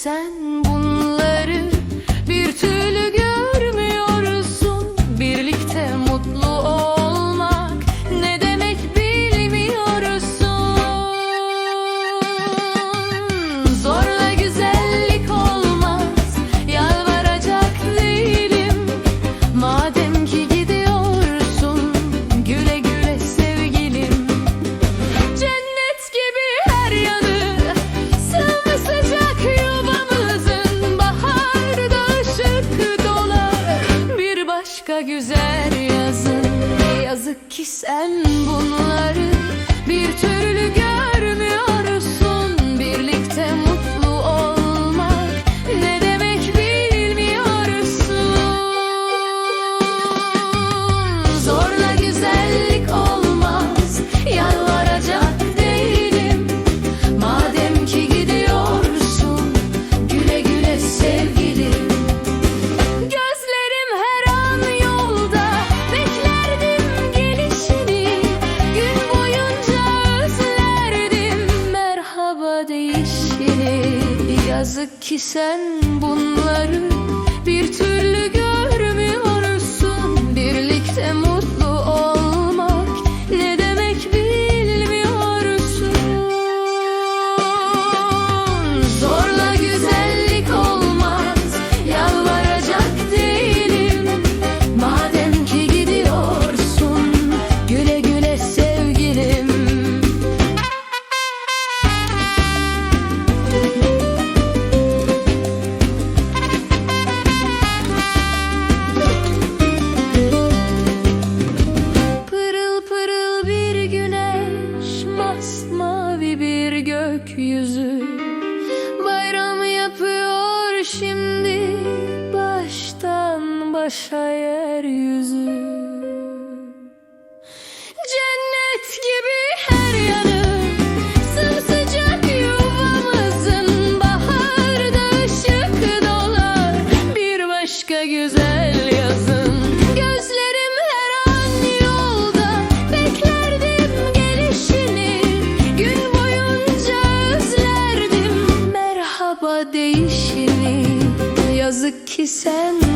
散 yazın. Yazık ki sen bunları bir türlü görmüyorsun. Birlikte mutlu olmak ne demek bilmiyorsun. Zorla Yazık ki sen bunları bir türlü şimdi baştan başa yeryüzü. yazık ki sen